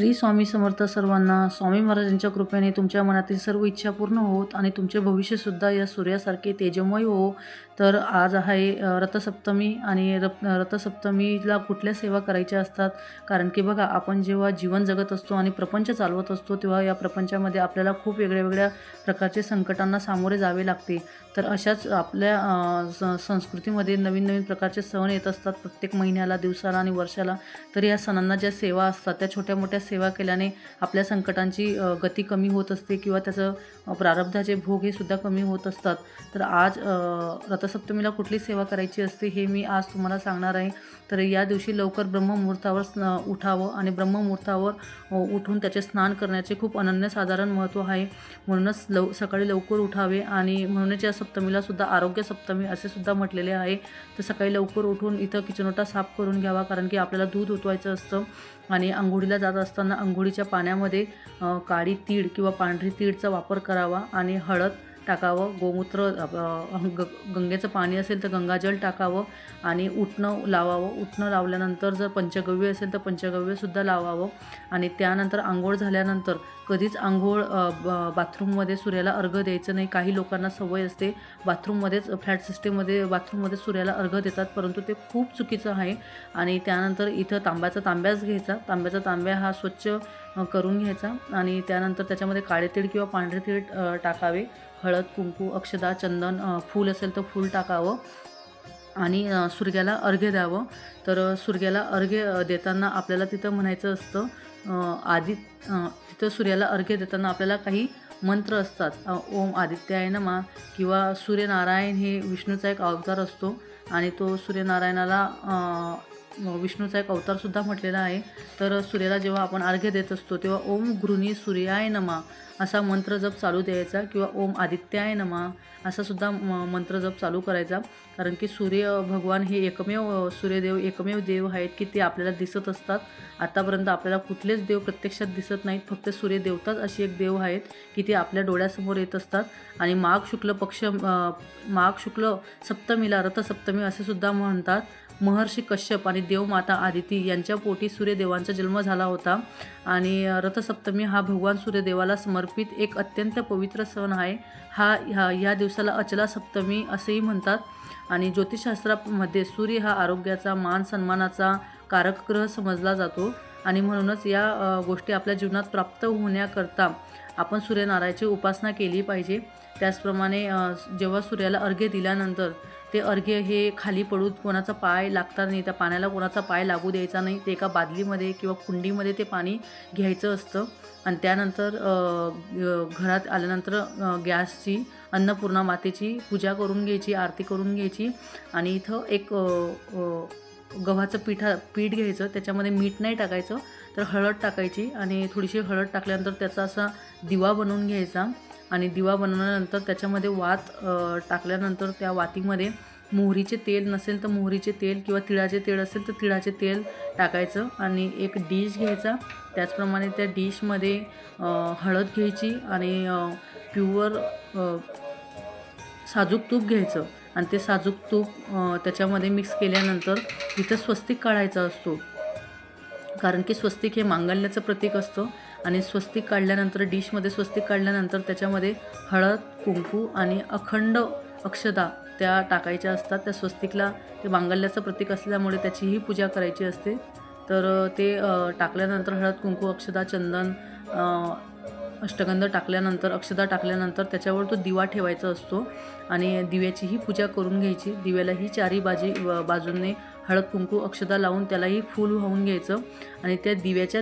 श्री स्वामी समर्थ सर्वांना स्वामी महाराजांच्या कृपेने तुमच्या मनातील सर्व इच्छा पूर्ण होत आणि तुमचे भविष्यसुद्धा या सूर्यासारखे तेजमय हो. तर आज आहे रथसप्तमी आणि रप रथसप्तमीला कुठल्या सेवा करायच्या असतात? कारण की बघा आपण जेव्हा जीवन जगत असतो आणि प्रपंच चालवत असतो तेव्हा या प्रपंचामध्ये आपल्याला खूप वेगळ्या वेगळ्या प्रकारचे संकटांना सामोरे जावे लागते. तर अशाच आपल्या संस्कृतीमध्ये नवीन नवीन प्रकारचे सण येत असतात प्रत्येक महिन्याला दिवसाला आणि वर्षाला. तर या सणांना ज्या सेवा असतात त्या छोट्या मोठ्या सेवा केल्याने आपल्या संकटांची गती कमी होत असते किंवा त्याचं प्रारब्धाचे भोग हे सुद्धा कमी होत असतात. तर आज रथसप्तमीला कुठली सेवा करायची असते हे मी आज तुम्हाला सांगणार आहे. तर या दिवशी लवकर ब्रह्ममुहूर्तावर स्न उठावं आणि ब्रह्ममुहूर्तावर उठून त्याचे स्नान करण्याचे खूप अनन्यसाधारण महत्त्व आहे. म्हणूनच लव सकाळी लवकर उठावे आणि म्हणूनच या सप्तमीला सुद्धा आरोग्य सप्तमी असे सुद्धा म्हटलेले आहे. तर सकाळी लवकर उठून इथं किचनोटा साफ करून घ्यावा कारण की आपल्याला दूध उतवायचं असतं. आणि आंघोळीला जात असताना आंघोळीच्या पाण्यामध्ये काळी तीळ किंवा पांढरी तीळचा वापर करावा आणि हळद टाकावं गोमूत्र ग गंगेचं पाणी असेल तर गंगाजल टाकावं आणि उठणं लावावं. उठणं लावल्यानंतर जर पंचगव्य असेल तर पंचगव्यसुद्धा लावावं आणि त्यानंतर आंघोळ झाल्यानंतर कधीच आंघोळ ब- बाथरूममध्ये सूर्याला अर्घ द्यायचं नाही. काही लोकांना सवय असते बाथरूममध्येच फ्लॅट सिस्टीममध्ये बाथरूममध्ये सूर्याला अर्घ देतात परंतु ते खूप चुकीचं आहे आणि त्यानंतर इथं तांब्याचा तांब्याच घ्यायचा. तांब्याचा तांब्या हा स्वच्छ करून घ्यायचा आणि त्यानंतर त्याच्यामध्ये काळे तीळ किंवा पांढरे तीळ टाकावे. हळद कुंकू अक्षदा चंदन फूल असेल तर फूल टाकावं आणि सूर्याला अर्घ्य द्यावं. तर सूर्याला अर्घ्य देताना आपल्याला तिथं म्हणायचं असतं आदि तिथं सूर्याला अर्घ्य देताना आपल्याला काही मंत्र असतात. ओम आदित्याय नमा किंवा सूर्यनारायण हे विष्णूचा एक अवतार असतो आणि तो सूर्यनारायणाला विष्णूचा एक अवतारसुद्धा म्हटलेला आहे. तर सूर्याला जेव्हा आपण अर्घ्य देत असतो तेव्हा ओम गृणी सूर्याय नमा असा मंत्र जप चालू द्यायचा किंवा ओम आदित्याय नमा असा सुद्धा म- मंत्र जप चालू करायचा. कारण की सूर्य भगवान हे एकमेव सूर्यदेव एकमेव देव आहेत की ते आपल्याला दिसत असतात. आतापर्यंत आपल्याला कुठलेच देव प्रत्यक्षात दिसत नाहीत. फक्त सूर्यदेवताच अशी एक देव आहेत की ते आपल्या डोळ्यासमोर येत असतात. आणि माघ शुक्ल पक्ष माघ शुक्ल सप्तमीला रथसप्तमी असे सुद्धा म्हणतात. महर्षी कश्यप आणि देवमाता आदिती यांच्या पोटी सूर्यदेवांचा जन्म झाला होता. आणि रथसप्तमी हा भगवान सूर्यदेवाला समर्पित एक अत्यंत पवित्र सण आहे. हा ह्या या दिवसाला अचला सप्तमी असेही म्हणतात. आणि ज्योतिषशास्त्रामध्ये सूर्य हा आरोग्याचा मान सन्मानाचा कारक ग्रह समजला जातो. आणि म्हणूनच या गोष्टी आपल्या जीवनात प्राप्त होण्याकरता आपण सूर्यनारायणाची उपासना केली पाहिजे. त्याचप्रमाणे जेव्हा सूर्याला अर्घ्य दिल्यानंतर ते अर्घ्य हे खाली पडून कोणाचा पाय लागता नाही त्या पाण्याला कोणाचा पाय लागू द्यायचा नाही. ते एका बादलीमध्ये किंवा कुंडीमध्ये ते पाणी घ्यायचं असतं. आणि त्यानंतर घरात आल्यानंतर गॅसची अन्नपूर्णा मातेची पूजा करून घ्यायची आरती करून घ्यायची. आणि इथं एक गव्हाचं पिठा पीठ घ्यायचं. त्याच्यामध्ये मीठ नाही टाकायचं तर हळद टाकायची. आणि थोडीशी हळद टाकल्यानंतर त्याचा असा दिवा बनवून घ्यायचा. आणि दिवा बनवल्यानंतर त्याच्यामध्ये वात टाकल्यानंतर त्या वातीमध्ये मोहरीचे तेल नसेल तर मोहरीचे तेल किंवा तिळाचे तेल असेल तर तिळाचे तेल टाकायचं आणि एक डिश घ्यायचा. त्याचप्रमाणे त्या डिशमध्ये हळद घ्यायची आणि प्युअर साजूक तूप घ्यायचं. आणि ते साजूक तूप त्याच्यामध्ये मिक्स केल्यानंतर तिथं स्वस्तिक काढायचा असतो. कारण की स्वस्तिक हे मांगल्याचं प्रतीक असतं. आणि स्वस्तिक काढल्यानंतर डिशमध्ये स्वस्तिक काढल्यानंतर त्याच्यामध्ये हळद कुंकू आणि अखंड अक्षदा त्या टाकायच्या असतात. त्या स्वस्तिकला ते मांगल्याचं प्रतीक असल्यामुळे त्याचीही पूजा करायची असते. तर ते टाकल्यानंतर हळद कुंकू अक्षदा चंदन अष्टगंध टाकल्यानंतर अक्षदा टाकल्यानंतर त्याच्यावर तो दिवा ठेवायचा असतो आणि दिव्याचीही पूजा करून घ्यायची. दिव्यालाही चारी बाजी व- बाजूंनी हळद कुंकू अक्षदा लावून त्यालाही फूल वाहून घ्यायचं आणि त्या दिव्याच्या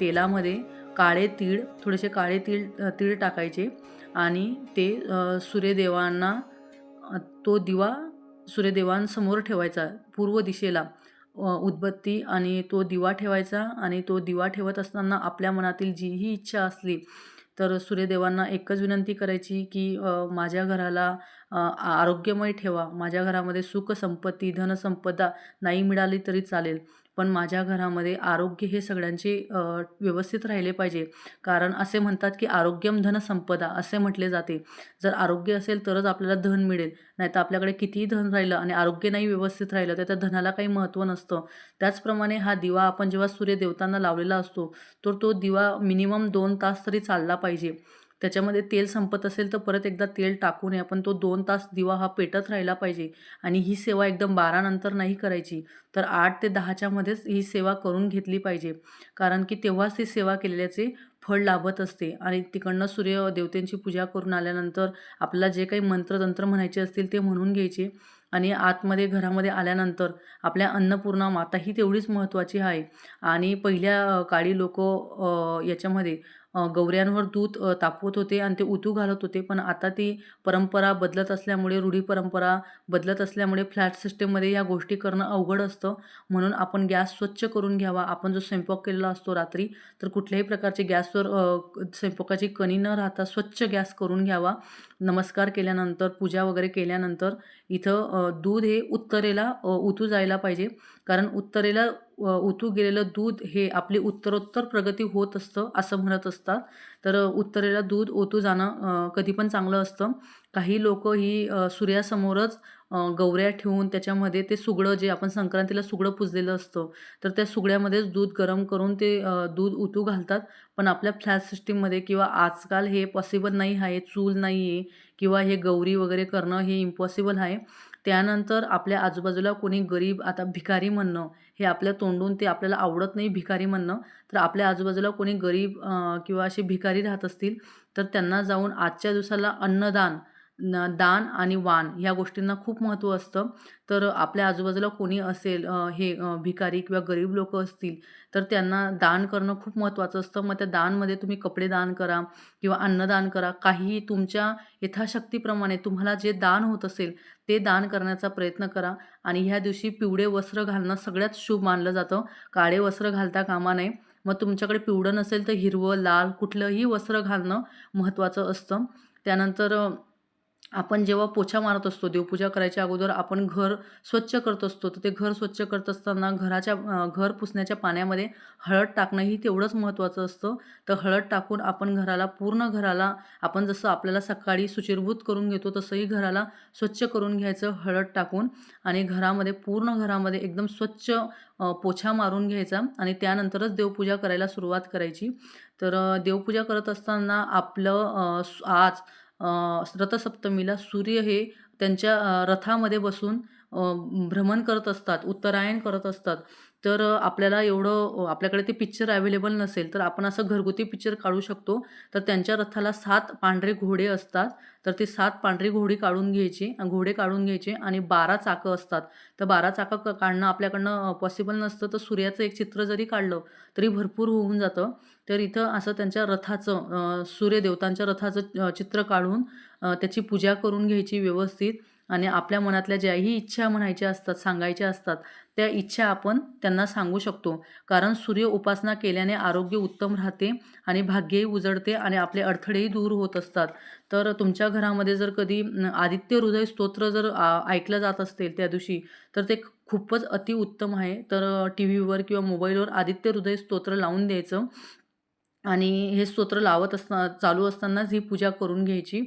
तेलामध्ये काळे तीळ थोडेसे काळे तीळ तीळ टाकायचे आणि ते सूर्यदेवांना तो दिवा सूर्यदेवांसमोर ठेवायचा पूर्व दिशेला उदबत्ती आणि तो दिवा ठेवायचा आणि तो दिवा ठेवत असताना आपल्या मनातील जीही इच्छा असली तर सूर्यदेवांना एकच विनंती करायची की माझ्या घराला आरोग्यमय ठेवा. माझ्या घरामध्ये सुख संपत्ती धनसंपदा नाही मिळाली तरी चालेल. पण माझ्या घरामध्ये आरोग्य हे सगळ्यांचे व्यवस्थित राहिले पाहिजे. कारण असे म्हणतात की आरोग्यम धन संपदा असे म्हटले जाते. जर आरोग्य असेल तरच आपल्याला धन मिळेल. नाहीतर आपल्याकडे कितीही धन राहिलं आणि आरोग्य नाही व्यवस्थित राहिलं तर त्या धनाला काही महत्त्व नसतं. त्याचप्रमाणे हा दिवा आपण जेव्हा सूर्यदेवतांना लावलेला असतो तर तो दिवा मिनिमम दोन तास तरी चालला पाहिजे. त्याच्यामध्ये तेल संपत असेल तर परत एकदा तेल टाकू नये. पण तो दोन तास दिवा हा पेटत राहिला पाहिजे आणि ही सेवा एकदम बारानंतर नाही करायची तर आठ ते दहाच्या मध्येच ही सेवा करून घेतली पाहिजे. कारण की तेव्हाच ती सेवा केलेल्याचे फळ लाभत असते आणि तिकडनं सूर्य देवतेंची पूजा करून आल्यानंतर आपला जे काही मंत्रतंत्र म्हणायचे असतील ते म्हणून घ्यायचे आणि आतमध्ये घरामध्ये आल्यानंतर आपल्या अन्नपूर्णा माता ही तेवढीच महत्त्वाची आहे. आणि पहिल्या काळी लोक याच्यामध्ये गौऱ्यांवर दूध तापवत होते आणि ते उतू घालत होते. पण आता ती परंपरा बदलत असल्यामुळे रूढी परंपरा बदलत असल्यामुळे फ्लॅट सिस्टीममध्ये या गोष्टी करणं अवघड असतं. म्हणून आपण गॅस स्वच्छ करून घ्यावा. आपण जो स्वयंपाक केलेला असतो रात्री तर कुठल्याही प्रकारचे गॅसवर स्वयंपाकाची कणी न राहता स्वच्छ गॅस करून घ्यावा. नमस्कार केल्यानंतर पूजा वगैरे केल्यानंतर इथं दूध हे उत्तरेला उतू जायला पाहिजे. कारण उत्तरेला उतू गेलेलं दूध हे आपली उत्तरोत्तर प्रगती होत असतं असं म्हणत असतात. तर उत्तरेला दूध ओतू जाणं कधी पण चांगलं असतं. काही लोक ही सूर्यासमोरच गवऱ्या गौऱ्या ठेवून त्याच्यामध्ये ते सुगडं जे आपण संक्रांतीला सुगडं पुजलेलं असतं तर त्या सुगड्यामध्येच दूध गरम करून ते दूध उतू घालतात. पण आपल्या फ्लॅट सिस्टीममध्ये किंवा आजकाल हे पॉसिबल नाही आहे चूल नाही आहे किंवा हे गौरी वगैरे करणं हे इम्पॉसिबल आहे. त्यानंतर आपल्या आजूबाजूला कोणी गरीब आता भिकारी म्हणणं हे आपल्या तोंडून ते आपल्याला आवडत नाही भिकारी म्हणणं. तर आपल्या आजूबाजूला कोणी गरीब किंवा असे भिकारी राहत असतील तर त्यांना जाऊन आजच्या दिवसाला अन्नदान न दान आणि वान ह्या गोष्टींना खूप महत्त्व असतं. तर आपल्या आजूबाजूला कोणी असेल हे भिकारी किंवा गरीब लोक असतील तर त्यांना दान करणं खूप महत्त्वाचं असतं. मग त्या दानमध्ये तुम्ही कपडे दान करा किंवा अन्नदान करा. काहीही तुमच्या यथाशक्तीप्रमाणे तुम्हाला जे दान होत असेल ते दान करण्याचा प्रयत्न करा. आणि ह्या दिवशी पिवळे वस्त्र घालणं सगळ्यात शुभ मानलं जातं. काळे वस्त्र घालता कामा नये. मग तुमच्याकडे पिवळं नसेल तर हिरवं लाल कुठलंही वस्त्र घालणं महत्त्वाचं असतं. त्यानंतर आपण जेव्हा पोछा मारत असतो देवपूजा करायच्या अगोदर आपण घर स्वच्छ करत असतो. तर ते घर स्वच्छ करत असताना घराच्या घर पुसण्याच्या पाण्यामध्ये हळद टाकणंही तेवढंच महत्त्वाचं असतं. तर हळद टाकून आपण घराला पूर्ण घराला आपण जसं आपल्याला सकाळी सुचिरभूत करून घेतो तसंही घराला स्वच्छ करून घ्यायचं हळद टाकून आणि घरामध्ये पूर्ण घरामध्ये एकदम स्वच्छ पोछा मारून घ्यायचा आणि त्यानंतरच देवपूजा करायला सुरुवात करायची. तर देवपूजा करत असताना आपलं आज रथसप्तमीला सूर्य हे त्यांच्या रथामध्ये बसून भ्रमण करत असतात उत्तरायण करत असतात. तर आपल्याला एवढं आपल्याकडे ते पिक्चर अवेलेबल नसेल तर आपण असं घरगुती पिक्चर काढू शकतो. तर त्यांच्या रथाला सात पांढरे घोडे असतात. तर ते सात पांढरी घोडी काढून घ्यायची घोडे काढून घ्यायचे आणि बारा चाकं असतात. तर बारा चाकं क काढणं आपल्याकडनं पॉसिबल नसतं. तर सूर्याचं एक चित्र जरी काढलं तरी भरपूर होऊन जातं. तर इथं असं त्यांच्या रथाचं सूर्यदेवतांच्या रथाचं चित्र काढून त्याची पूजा करून घ्यायची व्यवस्थित. आणि आपल्या मनातल्या ज्याही इच्छा म्हणायच्या असतात सांगायच्या असतात त्या इच्छा आपण त्यांना सांगू शकतो. कारण सूर्य उपासना केल्याने आरोग्य उत्तम राहते आणि भाग्यही उजळते आणि आपले अडथळेही दूर होत असतात. तर तुमच्या घरामध्ये जर कधी आदित्य हृदय स्तोत्र जर ऐकलं जात असेल त्या दिवशी तर ते खूपच अतिउत्तम आहे. तर टी व्हीवर किंवा मोबाईलवर आदित्य हृदय स्तोत्र लावून द्यायचं. आणि हे स्तोत्र लावत असता चालू असतानाच ही पूजा करून घ्यायची.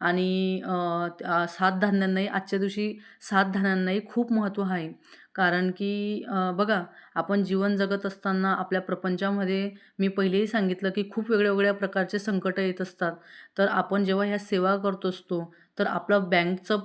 आणि सात धान्यांनाही आजच्या दिवशी सात धान्यांनाही खूप महत्त्व आहे. कारण की बघा आपण जीवन जगत असताना आपल्या प्रपंचामध्ये मी पहिलेही सांगितलं की खूप वेगळ्या वेगळ्या प्रकारचे संकटं येत असतात. तर आपण जेव्हा ह्या सेवा करत असतो तर आपलं बँकचं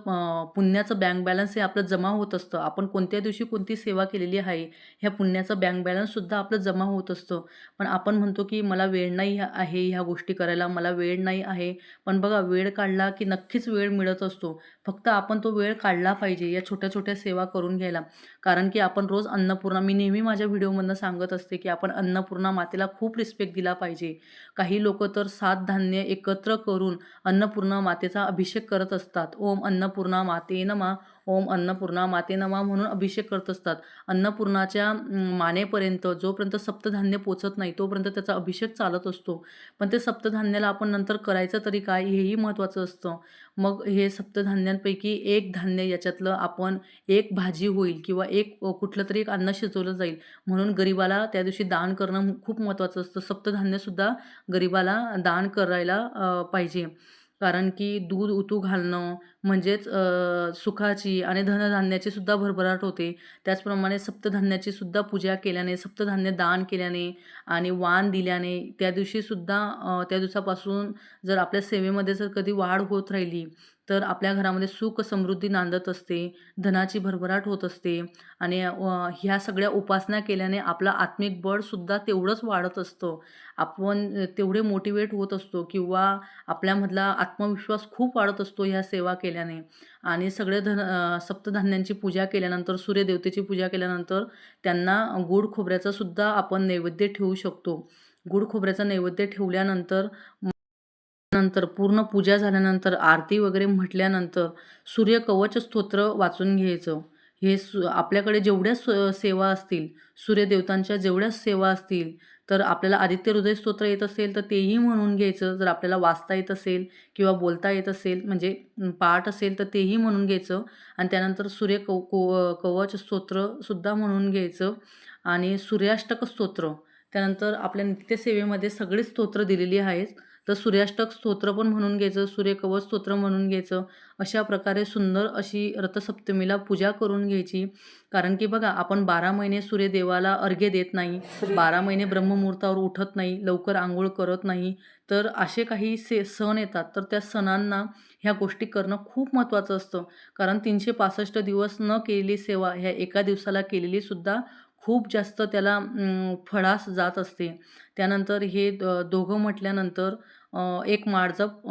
पुण्याचं बँक बॅलन्स हे आपलं जमा होत असतं. आपण कोणत्या दिवशी कोणती सेवा केलेली आहे ह्या पुण्याचं बँक बॅलन्ससुद्धा आपलं जमा होत असतं. पण आपण म्हणतो की मला वेळ नाही आहे ह्या गोष्टी करायला मला वेळ नाही आहे. पण बघा वेळ काढला की नक्कीच वेळ मिळत असतो. फक्त आपण तो वेळ काढला पाहिजे या छोट्या छोट्या सेवा करून घ्यायला. कारण की आपण रोज अन्नपूर्णा मी नेहमी माझ्या व्हिडिओमधनं सांगत असते की आपण अन्नपूर्णा मातेला खूप रिस्पेक्ट दिला पाहिजे. काही लोक तर सात धान्य एकत्र करून अन्नपूर्णा मातेचा अभिषेक करत असतात. ओम अन्नपूर्णा माते नमा. ओम अन्नपूर्णा माते नमा म्हणून अभिषेक करत असतात. अन्नपूर्णाच्या मानेपर्यंत जोपर्यंत सप्तधान्य पोचत नाही तोपर्यंत त्याचा अभिषेक चालत असतो. पण ते सप्तधान्याला आपण नंतर करायचं तरी काय हेही महत्त्वाचं असतं. मग हे सप्तधान्यांपैकी एक धान्य याच्यातलं आपण एक भाजी होईल किंवा एक कुठलं तरी एक अन्न शिजवलं जाईल. म्हणून गरिबाला त्या दिवशी दान करणं खूप महत्त्वाचं असतं. सप्तधान्यसुद्धा गरिबाला दान करायला पाहिजे. कारण की दूध उतू घालणं म्हणजेच सुखाची आणि धनधान्याची सुद्धा भरभराट होते. त्याचप्रमाणे सप्तधान्याची सुद्धा पूजा केल्याने सप्तधान्य दान केल्याने आणि वाण दिल्याने त्या दिवशीसुद्धा त्या दिवसापासून जर आपल्या सेवेमध्ये जर कधी वाढ होत राहिली तर आपल्या घरामध्ये सुख समृद्धी नांदत असते धनाची भरभराट होत असते आणि ह्या सगळ्या उपासना केल्याने आपलं आत्मिक बळसुद्धा तेवढंच वाढत असतं. आपण तेवढे मोटिवेट होत असतो किंवा आपल्यामधला आत्मविश्वास खूप वाढत असतो ह्या सेवा केल्या केल्याने. आणि सगळे धन सप्तधान्यांची पूजा केल्यानंतर सूर्यदेवतेची पूजा केल्यानंतर त्यांना गोड खोबऱ्याचा सुद्धा आपण नैवेद्य ठेवू शकतो. गुड खोबऱ्याचा नैवेद्य ठेवल्यानंतर नंतर पूर्ण पूजा झाल्यानंतर आरती वगैरे म्हटल्यानंतर सूर्यकवच स्तोत्र वाचून घ्यायचं. हे सु आपल्याकडे जेवढ्या सेवा असतील सूर्यदेवतांच्या जेवढ्या सेवा असतील तर आपल्याला आदित्य हृदय स्तोत्र येत असेल तर तेही म्हणून घ्यायचं. जर आपल्याला वाचता येत असेल किंवा बोलता येत असेल म्हणजे पाठ असेल तर तेही म्हणून घ्यायचं. आणि त्यानंतर सूर्य कव कव कवच स्तोत्रसुद्धा म्हणून घ्यायचं. आणि सूर्याष्टक स्तोत्र त्यानंतर आपल्या नित्यसेवेमध्ये सगळी स्तोत्र दिलेली आहेत. तर सूर्याष्टक स्तोत्र पण म्हणून घ्यायचं सूर्यकवच स्तोत्र म्हणून घ्यायचं अशा प्रकारे सुंदर अशी रथसप्तमीला पूजा करून घ्यायची. कारण की बघा आपण बारा महिने सूर्यदेवाला अर्घ्य देत नाही बारा महिने ब्रह्ममुहूर्तावर उठत नाही लवकर आंघोळ करत नाही तर असे काही से सण येतात. तर त्या सणांना ह्या गोष्टी करणं खूप महत्त्वाचं असतं. कारण तीनशे पासष्ट दिवस न केलेली सेवा ह्या एका दिवसाला केलेली सुद्धा खूप जास्त त्याला फळास जात असते. त्यानंतर हे दोघं म्हटल्यानंतर एक माळजप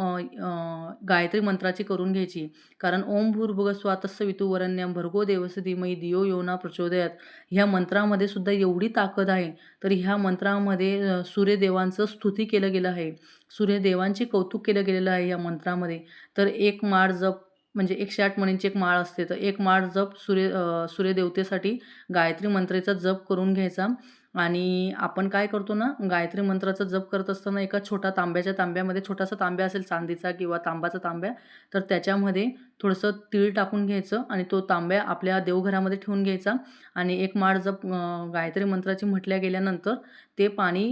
गायत्री मंत्राची करून घ्यायची. कारण ओम भूर्भुग स्वातस्य वितुवरण्यम भर्गो देवस्य दियो योना प्रचोदयात. ह्या मंत्रामध्ये सुद्धा एवढी ताकद आहे. तर ह्या मंत्रामध्ये सूर्यदेवांचं स्तुती केलं गेलं आहे. सूर्यदेवांचे कौतुक केलं गेलेलं आहे या मंत्रामध्ये. तर एक माळ जप म्हणजे एकशे आठ मणींची एक माळ असते. तर एक माळ जप सूर्य सूर्यदेवतेसाठी गायत्री मंत्राचा जप करून घ्यायचा. आणि आपण काय करतो ना गायत्री मंत्राचा जप करत असताना एका छोटा तांब्याच्या तांब्यामध्ये छोटासा तांब्या असेल चांदीचा किंवा तांबाचा तांब्या तर त्याच्यामध्ये थोडंसं तीळ टाकून घ्यायचं आणि तो तांब्या आपल्या देवघरामध्ये ठेवून घ्यायचा. आणि एक माळ जप गायत्री मंत्राची म्हटल्या गेल्यानंतर ते पाणी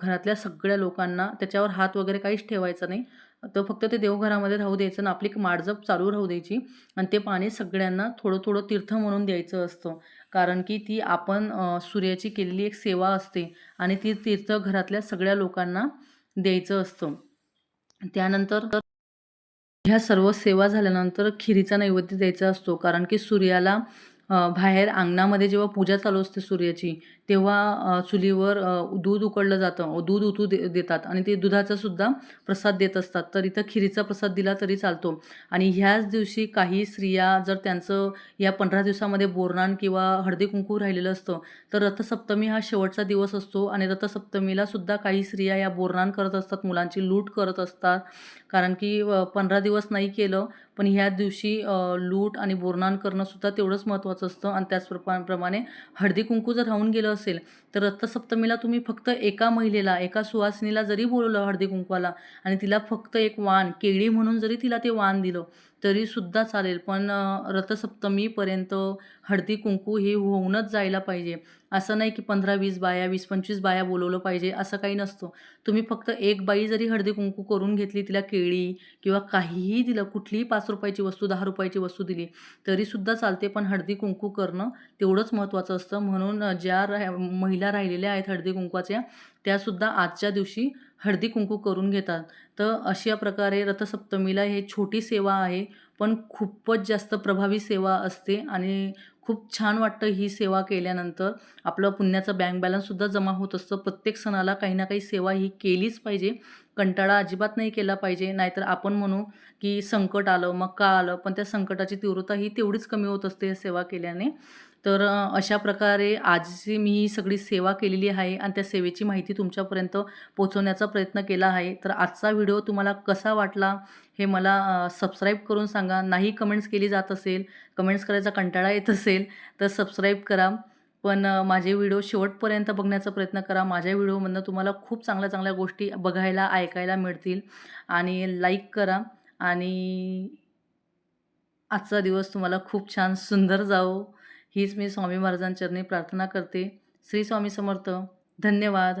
घरातल्या सगळ्या लोकांना त्याच्यावर हात वगैरे काहीच ठेवायचं नाही. तर फक्त ते देवघरामध्ये राहू द्यायचं आणि आपली माडजप चालू राहू द्यायची आणि ते पाणी सगळ्यांना थोडं थोडं तीर्थ म्हणून द्यायचं असतं. कारण की ती आपण सूर्याची केलेली एक सेवा असते आणि ती तीर्थ घरातल्या सगळ्या लोकांना द्यायचं असतं. त्यानंतर ह्या सर्व सेवा झाल्यानंतर खिरीचा नैवेद्य द्यायचा असतो. कारण की सूर्याला बाहेर अंगणामध्ये जेव्हा पूजा चालू असते सूर्याची तेव्हा चुलीवर दूध उकळलं जातं. दूध उतू दे देतात आणि ते दुधाचा सुद्धा प्रसाद देत असतात. तर इथं खिरीचा प्रसाद दिला तरी चालतो. आणि ह्याच दिवशी काही स्त्रिया जर त्यांचं या पंधरा दिवसामध्ये बोरणान किंवा हळदी कुंकू राहिलेलं असतं तर रथसप्तमी हा शेवटचा दिवस असतो आणि रथसप्तमीला सुद्धा काही स्त्रिया या बोरणान करत असतात मुलांची लूट करत असतात. कारण की पंधरा दिवस नाही केलं पण ह्या दिवशी लूट आणि बोरनान करणंसुद्धा तेवढंच महत्त्वाचं असतं आणि त्याचप्रमाणे हळदी कुंकू जर राहून गेलं असेल तर रथसप्तमीला तुम्ही फक्त एका महिलेला एका सुवासिनीला जरी बोलवलं हळदी कुंकवाला आणि तिला फक्त एक वाण केळी म्हणून जरी तिला ते वाण दिलं तरीसुद्धा चालेल. पण रथसप्तमीपर्यंत हळदी कुंकू हे होऊनच जायला पाहिजे. असं नाही की पंधरा वीस बाया वीस पंचवीस बाया बोलवलं पाहिजे असं काही नसतं. तुम्ही फक्त एक बाई जरी हळदी कुंकू करून घेतली तिला केळी किंवा काहीही दिलं कुठलीही पाच रुपयाची वस्तू दहा रुपयाची वस्तू दिली तरीसुद्धा चालते. पण हळदी कुंकू करणं तेवढंच महत्त्वाचं असतं. म्हणून ज्या रा महिला राहिलेल्या आहेत हळदी कुंकवाच्या त्यासुद्धा आजच्या दिवशी हळदी कुंकू करून घेतात. तर अशा प्रकारे रथसप्तमीला हे छोटी सेवा आहे पण खूपच जास्त प्रभावी सेवा असते आणि खूप छान वाटतं ही सेवा केल्यानंतर. आपलं पुण्याचं बँक बॅलन्ससुद्धा जमा होत असतं. प्रत्येक सणाला काही ना काही सेवा ही केलीच पाहिजे. कंटाळा अजिबात नाही केला पाहिजे. नाहीतर आपण म्हणू की संकट आलं मग का आलं पण त्या संकटाची तीव्रता ही तेवढीच कमी होत असते या सेवा केल्याने. तर अशा प्रकारे आजची मी ही सगळी सेवा केलेली आहे आणि त्या सेवेची माहिती तुमच्यापर्यंत पोचवण्याचा प्रयत्न केला आहे. तर आजचा व्हिडिओ तुम्हाला कसा वाटला हे मला सबस्क्राईब करून सांगा. नाही कमेंट्स केली जात असेल कमेंट्स करायचा कंटाळा येत असेल तर सबस्क्राईब करा. पण माझे व्हिडिओ शेवटपर्यंत बघण्याचा प्रयत्न करा. माझ्या व्हिडिओमधनं तुम्हाला खूप चांगल्या चांगल्या गोष्टी बघायला ऐकायला मिळतील. आणि लाईक करा. आणि आजचा दिवस तुम्हाला खूप छान सुंदर जावो. हीच मी स्वामी महाराजांचरणी प्रार्थना करते. श्री स्वामी समर्थ. धन्यवाद.